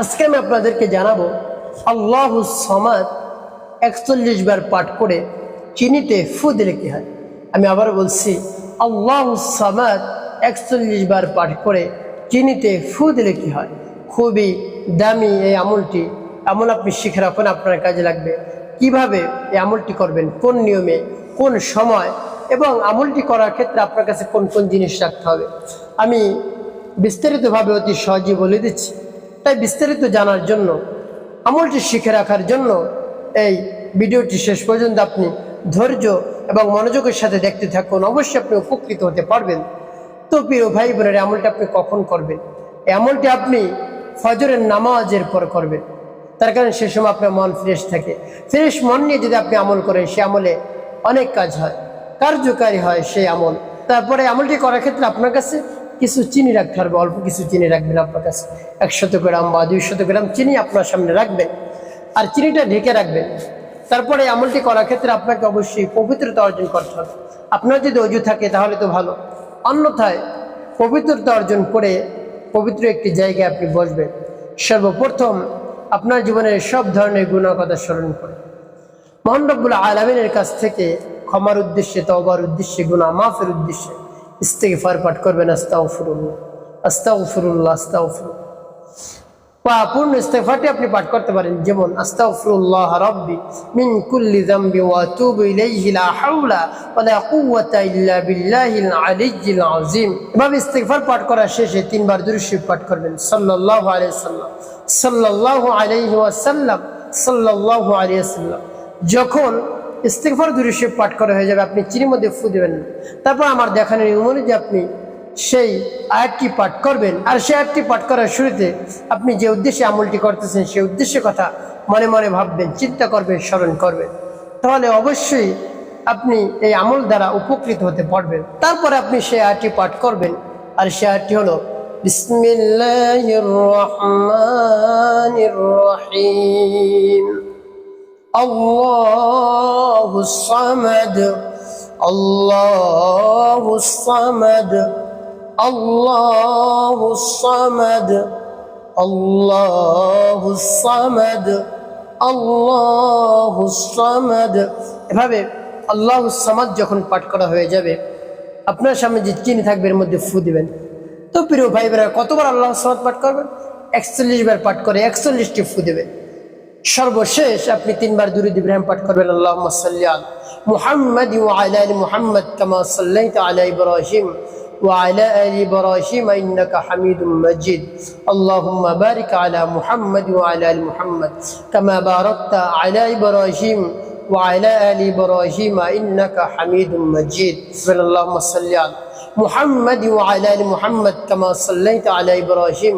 আজকে আমি আপনাদেরকে জানাব, আল্লাহ সমাদ একচল্লিশ বার পাঠ করে চিনিতে ফু দিলে কি হয়? আমি আবার বলছি, আল্লাহ সমাদ একচল্লিশ বার পাঠ করে চিনিতে ফু দিলে কি হয়? খুবই দামি এই আমলটি। আমল আপনি শিখে রাখুন, আপনার কাজে লাগবে। কীভাবে এই আমলটি করবেন? কোন নিয়মে? কোন সময়? এবং আমলটি করার ক্ষেত্রে আপনার কাছে কোন কোন জিনিস রাখতে হবে? আমি বিস্তারিতভাবে অতি সহজেই বলে দিচ্ছি। তাই বিস্তারিত জানার জন্য, আমলটি শিখে রাখার জন্য এই ভিডিওটি শেষ পর্যন্ত আপনি ধৈর্য এবং মনোযোগের সাথে দেখতে থাকুন। অবশ্যই আপনি উপকৃত হতে পারবেন। তো প্রিয় ভাই বোনের, আমলটি আপনি কখন করবেন? এই আমলটি আপনি ফজরের নামাজের পর করবেন। তার কারণে সে সময় আপনার মন ফ্রেশ থাকে। ফ্রেশ মন নিয়ে যদি আপনি আমল করেন, সে আমলে অনেক কাজ হয়। কার্যকারী হয় সেই আমল। তারপরে আমলটি করার ক্ষেত্রে আপনার কাছে কিছু চিনি রাখতে হবে, অল্প কিছু চিনি রাখবেন আপনার কাছে। একশত গ্রাম বা দুইশত গ্রাম চিনি আপনার সামনে রাখবেন। আর চিনিটা ঢেকে রাখবেন। তারপরে আমলটি করার ক্ষেত্রে আপনাকে অবশ্যই পবিত্রতা অর্জন করতে হবে। আপনার যদি অজু থাকে তাহলে তো ভালো। অন্যথায় পবিত্রতা অর্জন করে পবিত্র একটি জায়গায় আপনি বসবেন। সর্বপ্রথম আপনার জীবনের সব ধরনের গুণার কথা স্মরণ করে। মহানরব্বুল আলমিনের কাছ থেকে ক্ষমার উদ্দেশ্যে তবার উদ্দেশ্যে গুণা মাফের উদ্দেশ্যে ইস্তেগফার পাঠ করবেন, আস্তাগফিরুল্লাহ আস্তাগফিরুল্লাহ আস্তাগফিরুল্লাহ। বা পূর্ণ ইস্তেগফারটি আপনি পাঠ করতে পারেন, যেমন, আস্তাগফিরুল্লাহ রাব্বি মিন কুল্লি যামবি ওয়া আতুবু ইলাইহি লা হাওলা ওয়া লা কুওয়াতা ইল্লা বিল্লাহিল আলিয়্যিল আযীম। এভাবে ইস্তেগফার পাঠ করার শেষে তিনবার দুরূদ শরীফ পাঠ করবেন, সাল্লাল্লাহু আলাইহি সাল্লাম। সাল্লাল্লাহু আলাইহি ওয়াসাল্লাম, সাল্লাল্লাহু আলাইহি ওয়াসাল্লাম। যখন ইস্তেগফার দুরুশে পাঠ করা হয়ে যাবে, আপনি চিনির মধ্যে ফু দেবেন না। তারপর আমার দেখানোর নিয়ম অনুযায়ী আপনি সেই আয়াতটি পাঠ করবেন, আর সেই আয়াতটি পাঠ করার শুরুতে আপনি যে উদ্দেশ্যে আমলটি করতেছেন, সেই উদ্দেশ্যের কথা মনে মনে ভাববেন, চিন্তা করবেন, স্মরণ করবেন। তাহলে অবশ্যই আপনি এই আমল দ্বারা উপকৃত হতে পারবেন। তারপরে আপনি সেই আয়াতটি পাঠ করবেন, আর সেই আয়াতটি হলো, বিসমিল্লাহির রহমানির রহিম। الله الصمد الله الصمد الله الصمد الله الصمد الله الصمد এভাবে আল্লাহ সামাদ যখন পাঠ করা হয়ে যাবে আপনার সামনে যে চিনি থাকবে এর মধ্যে ফু দিবেন তো প্রিয় ভাই বোনেরা কতবার আল্লাহ সামাদ পাঠ করবেন একচল্লিশ বার পাঠ করে একচল্লিশটি ফু দেবেন সর্বশেষ আপনি তিনবার দুরুদ ইব্রাহিম পাঠ করবেন আল্লাহুম্মা সাল্লি আলা মুহাম্মাদ ওয়া আলা আলি মুহাম্মাদ কামা সাল্লাইতা আলা ইব্রাহিম وعلى آل إبراهيم إنك حميد مجيد اللهم بارك على محمد وعلى آل محمد كما باركت على إبراهيم وعلى آل إبراهيم إنك حميد مجيد اللهم صل على محمد وعلى آل محمد كما صليت على إبراهيم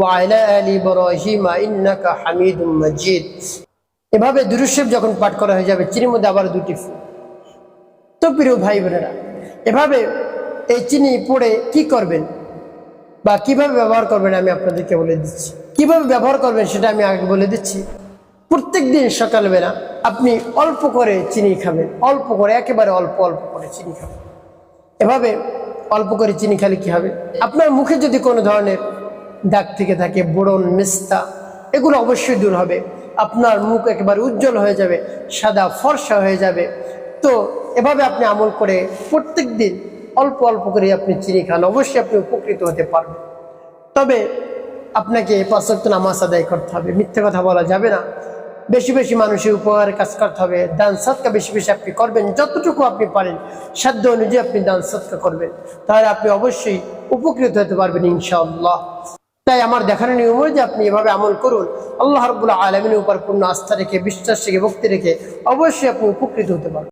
ওয়াইলা আলী বরহিমা ইন্নাকা হামিদুম মজিদ। এভাবে দুরুশেব যখন পাঠ করা হয়ে যাবে, চিনির মধ্যে আবার দুটি ফুল তো প্রিয় ভাই বোনেরা, এভাবে এই চিনি পড়ে কি করবেন বা কীভাবে ব্যবহার করবেন আমি আপনাদেরকে বলে দিচ্ছি। কীভাবে ব্যবহার করবেন সেটা আমি আগে বলে দিচ্ছি। প্রত্যেক দিন সকালবেলা আপনি অল্প করে চিনি খাবেন, অল্প করে, একেবারে অল্প অল্প করে চিনি খাবেন। এভাবে অল্প করে চিনি খেলে কি হবে? আপনার মুখে যদি কোনো ধরনের দাগ থেকে থাকে, বোরন, মিস্তা, এগুলো অবশ্যই দূর হবে। আপনার মুখ একেবারে উজ্জ্বল হয়ে যাবে, সাদা ফর্সা হয়ে যাবে। তো এভাবে আপনি আমল করে প্রত্যেক দিন অল্প অল্প করে আপনি চিনি খান, অবশ্যই আপনি উপকৃত হতে পারবেন। তবে আপনাকে পাঁচক্ত নামাজ আদায় করতে হবে, মিথ্যে কথা বলা যাবে না। বেশি বেশি মানুষের উপকারের কাজ করতে হবে, দান সৎকা বেশি বেশি আপনি করবেন, যতটুকু আপনি পারেন, সাধ্য অনুযায়ী আপনি দান সৎকা করবেন। তাহলে আপনি অবশ্যই উপকৃত হতে পারবেন ইনশাআল্লাহ। তাই আমার দেখার নিয়ম যে আপনি এভাবে আমল করুন। আল্লাহ রবুল্লাহ আলমিনের উপর পূর্ণ আস্থা রেখে, বিশ্বাস রেখে, ভক্তি রেখে অবশ্যই আপনি উপকৃত হতে পারবেন।